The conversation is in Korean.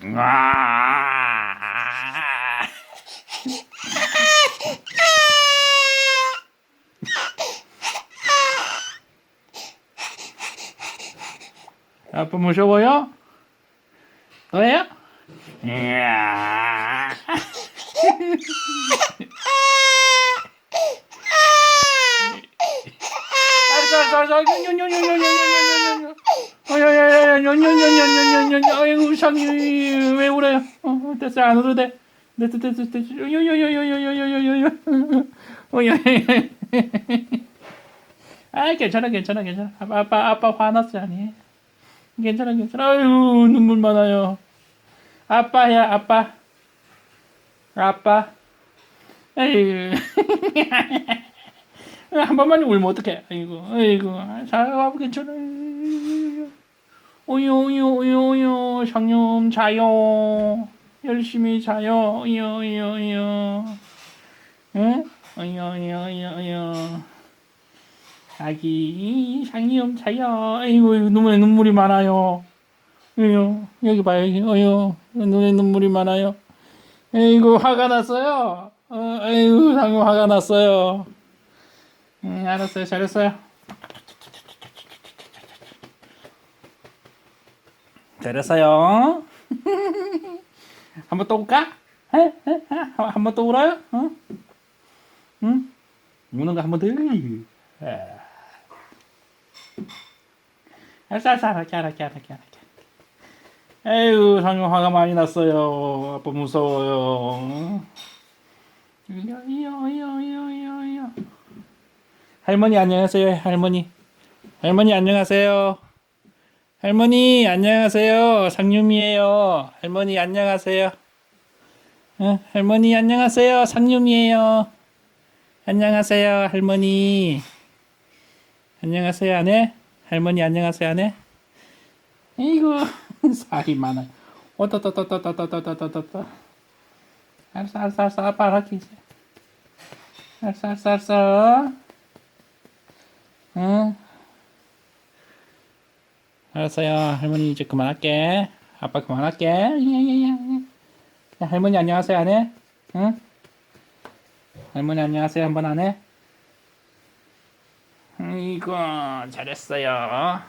아. 아빠 무서워요? 너예요? 이야. 아이고 상이 왜 울어요? 어, 됐어 안 울어도 돼. 됐어 됐어 됐어. 요요요요요요요요요. 아 괜찮아 괜찮아 괜찮아. 아빠 아빠 아빠 화났어 아니. 괜찮아 괜찮아. 아유 눈물 많아요. 아빠야 아빠. 아빠. 에이. 한 번만 울면 어떡해. 아이고, 아이고. 자, 아빠 괜찮아. 오요, 오요, 오요, 오요. 상념 자요. 열심히 자요. 오요, 오요, 오요. 응? 오요, 오요, 오요, 오요. 아기, 상념 자요. 아이고, 눈에 눈물이 많아요. 어요, 여기 봐요. 여기. 어요, 눈에 눈물이 많아요. 아이고, 화가 났어요. 어, 아이고, 상념 화가 났어요. 응, 알았어요. 잘했어요. 잘했어요. 한번 또 울까? 한번 또 울어요? 어? 응? 우는 거 한번 더. 에. 알았어, 알았어, 알았게, 알았게. 에휴, 상용 화가 많이 났어요. 아빠 무서워요. 할머니 안녕하세요 할머니 할머니 안녕하세요 할머니 안녕하세요. 상윤이에요. 할머니 안녕하세요. 어, 할머니 안녕하세요. 상윤이에요. 안녕하세요 할머니. 안녕하세요 안해 할머니 안녕하세요 안해 이고 살이 많아. 어떠떠떠떠떠떠떠떠떠떠 알았어 알았어 알았어 아빠 알았어 알았어 알았어 응. 알았어요. 할머니 이제 그만할게. 아빠 그만할게. 야, 할머니 안녕하세요 안 해? 응? 할머니 안녕하세요 한번 안 해? 이거 잘했어요.